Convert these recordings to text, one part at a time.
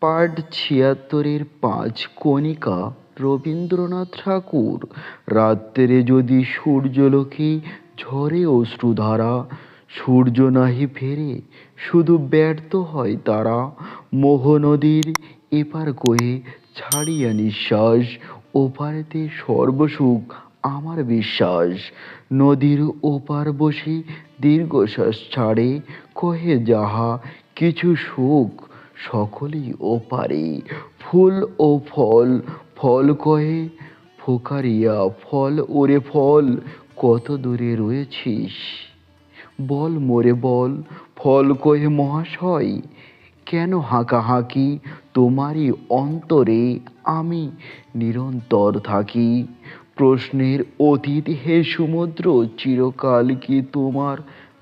Part ছিয়াত্তরের পাঁচ কণিকা রবীন্দ্রনাথ ঠাকুর। রাত্রে যদি সূর্যলোকে ঝরে অশ্রুধারা, সূর্য নাহি ফেরে, শুধু ব্যর্থ হয় তারা। মোহনদীর এপার কহে ছাড়িয়া নিঃশ্বাস, ওপারেতে সর্বসুখ আমার বিশ্বাস। নদীর ওপার বসে দীর্ঘশ্বাস ছাড়ে, কহে যাহা কিছু সুখ সকলেই ওপারে ফুল ও ফল ফল কহে ফোকারিয়া, ফল ওরে ফল, কত দূরে রয়েছিস? বল মোরে বল, ফল কহে মহাশয়, কেন হাঁকাহাঁকি? তোমারই অন্তরে আমি নিরন্তর থাকি। প্রশ্নের অতীত হে সমুদ্র, চিরকাল কি তোমার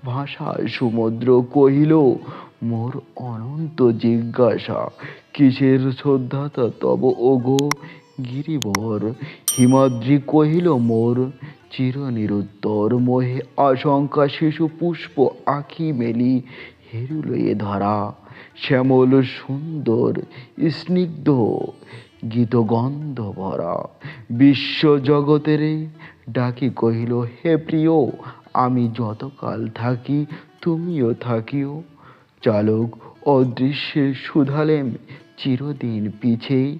ভাষা সমুদ্র কহিল মোর অনন্ত জিজ্ঞাসা, কিসের শ্রদ্ধাতা তব ওগো গিরিবর? হিমাদ্রি কহিল, মোর চির নিরুত্তর মোহে আশঙ্কা শিশু পুষ্প আঁকি মেলি হেরুল এ ধারা। শ্যামল সুন্দর স্নিগ্ধ গীতগন্ধ ভরা বিশ্ব জগতের ডাকি কহিল, হে প্রিয়, আমি যতকাল থাকি তুমিও থাকিও। চালক অদৃশ্যে শুধালেম চিরদিন পিছে,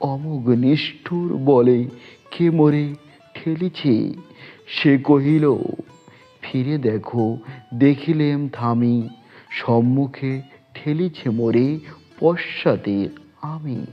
অমোঘ নিষ্ঠুর বলে কে মরে ঠেলিছে। সে কহিল, ফিরে দেখো, দেখিলেম থামি, সম্মুখে ঠেলিছে মরে পশ্চাতে আমি।